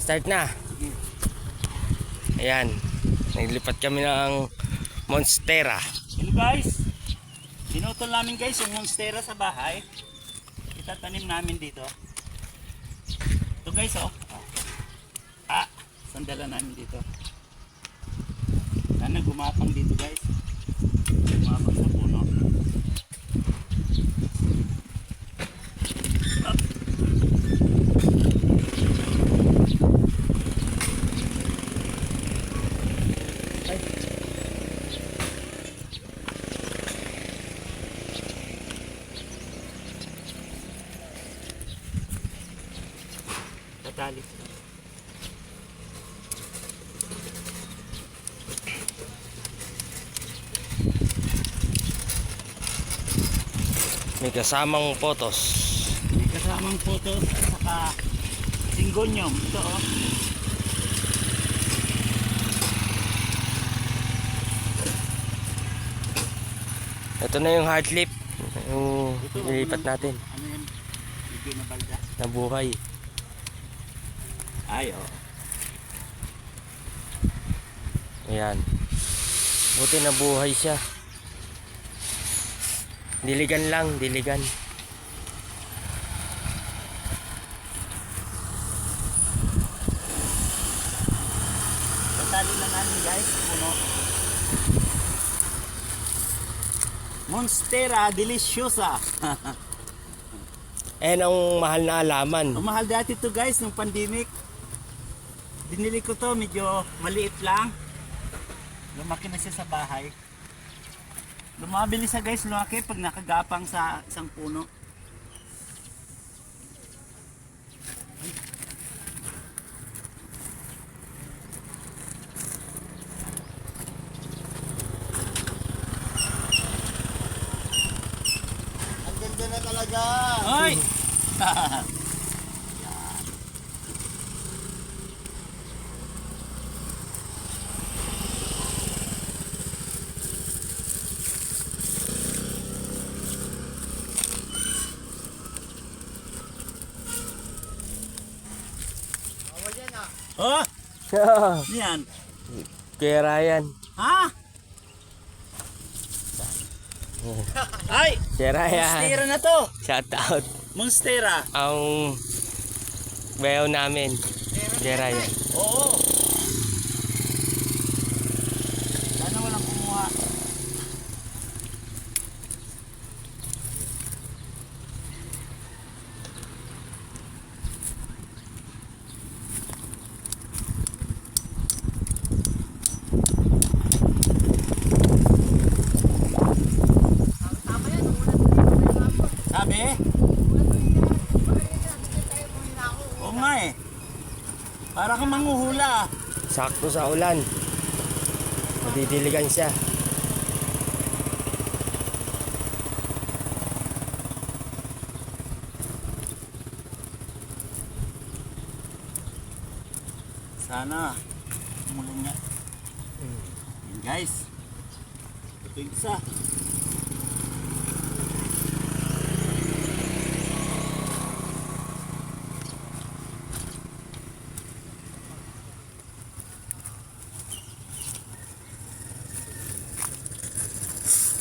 Start na. Ayan. Naglipat kami ng Monstera. Hello guys. Pinutol namin guys yung monstera sa bahay. Itatanim namin dito. Ito guys oh. Ah, sandala namin dito. Sana gumapang dito guys. Gumapang sa puno. Up. Tatali. May kasamang photos. May kasamang photo at saka singonyom. Ito oh. Ito na yung heart lip. Yung nilipat natin. Ano yan? Medyo nabalda. Nabuhay. Ay oh. Ayan. Buti nabuhay siya. Diligan lang, diligan. Tatali na namin guys. Puno. Monstera deliciosa. Ayan ang mahal na alaman. Ang mahal dati to guys nung pandemic. Binili ko to medyo maliit lang. Lumaki na siya sa bahay. Lumabili siya guys lumaki pag nakagapang sa isang puno. Ang ganda na talaga. Hoy! Ah. Oh! Yan. Kuya Ryan. Ha? Ay! Kuya Ryan. Monstera na to! Shout out. Monstera! Ang bayaw namin. Kuya Ryan. Oo! Sana walang kumuha. Sabi? Oo nga eh. Para kang manghuhula. Sakto sa ulan. Madidiligan siya. Sana. Umulan nga. Yan guys. Ito yung isa.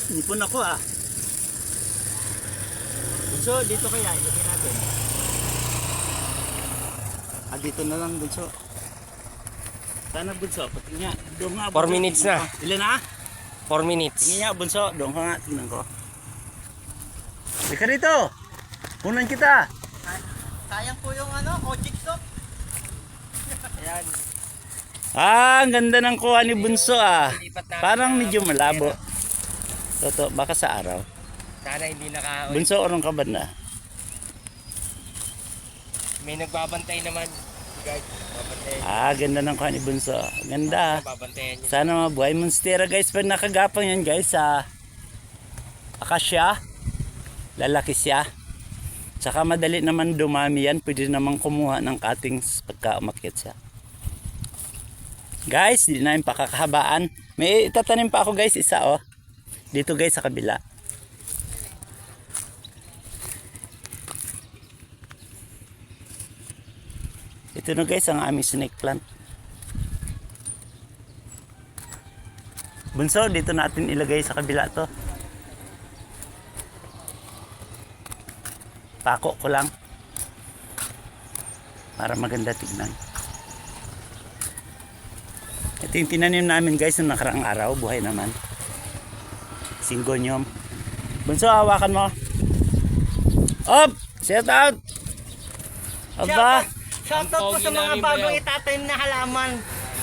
Nipon ako ah. Bunso, dito kaya, ilagay natin. Ah, dito na lang, Bunso. Sana, Bunso, pati nga. Doon nga, Four Bunso. minutes na. Ilan na? 4 minutes. Tingin nga, Bunso. Doon ka nga, tingnan ko. Halika rito. Punan kita. Sayang po yung ano, Kojic soap. Ayan. Ah, ang ganda ng kuha ni Bunso ah. Parang medyo malabo. Toto, baka sa araw. Sana hindi naka... Bunso, orong ka ba na? May nagbabantay naman. Guys, babantayan. Ah, ganda ng kuha ni Bunso. Ganda. Babantayan niya. Sana mabuhay monstera guys. Pag nakagapang yan guys sa akasya, lalaki siya. Saka madali naman dumami yan. Pwede naman kumuha ng cuttings pagka umakyat siya. Guys, di namin pakakahabaan. May itatanim pa ako guys, isa oh. Dito guys sa kabila. Ito na guys ang aming snake plant. Bunso, dito natin ilagay sa kabila to. Pako ko lang. Para maganda tignan. Ito yung tinanim namin guys nung nakaraang araw. Buhay naman. Singgonyom. Bunso, hawakan mo. Up! Shout out! Aba! Shoutout po sa mga bagong itatanim na halaman.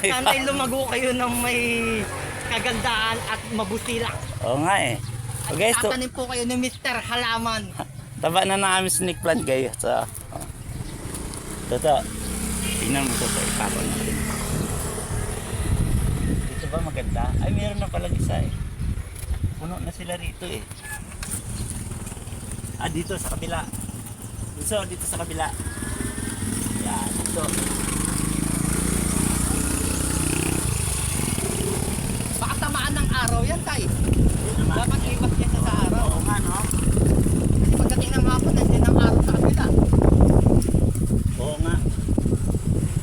Sana'y lumago kayo ng may kagandaan at mabusila. Oo nga eh. At So guys, to, tatanim po kayo ni Mr. Halaman. taba na namin snake plant guys. So, oh. Toto, tingnan mo to. Ipako natin. Dito ba maganda? Ay, meron na pala isa eh. Puno na sila rito eh. Ah, dito sa kabila. So, dito sa kabila. Yan, dito. Baka tamaan ng araw yan, tay. Dito. Dapat lipat siya sa araw. Oo nga, no? Kasi pagdating ng hapon, nandiyan ang araw sa kabila. Oo nga.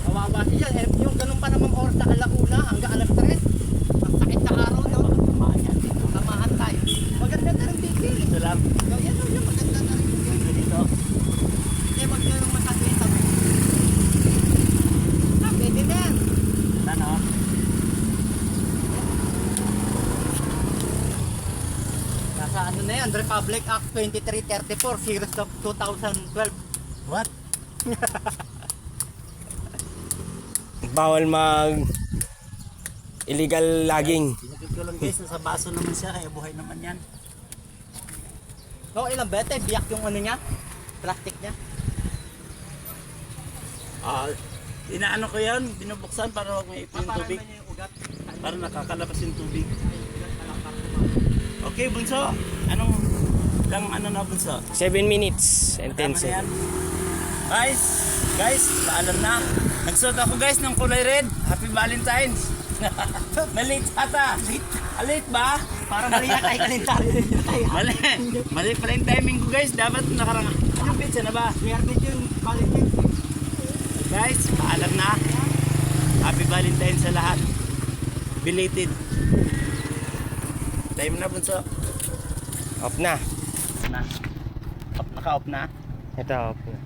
Kawawa siya. Eh, yung ganun pa naman oras sa alauna hanggang alas 3. Ang sakit na araw, no? Tumaan yan dito. Tamahan tayo. Maganda na rin dito. eh. Dito lang. Yung yan, yung yan, maganda na rin yun. Dito, dito. Hindi, wag nyo nung masyado yung tabi. Ah, pwede na yan. Ano? Nasa ano na yan, Republic Act 2334, series of 2012. What? Bawal mag illegal ko lang guys, nasa baso naman siya, kaya buhay naman yan. No, ilang bete, biyak yung ano niya, plastic niya. Ah, inaano ko yan, binubuksan para huwag may ipin yung tubig. Para nakakalabas yung tubig. Okay, bunso. Anong, lang ano na bunso? 7 minutes and 10 Tama na yan. seconds. Guys, guys, paalam na. Nagsuot ako guys ng kulay red. Happy Valentine's. Nalit ata. Late. Late ba? Para mali yata yung kalendaryo tayo. Mali. Mali pala yung timing ko guys. Dapat nakarang... Anong pizza na ba? Meron yung quality. Guys, paalam na. Happy Valentine's sa lahat. Belated. Time na bunso. Off na. Na. Off, naka-off na. Ito, off na.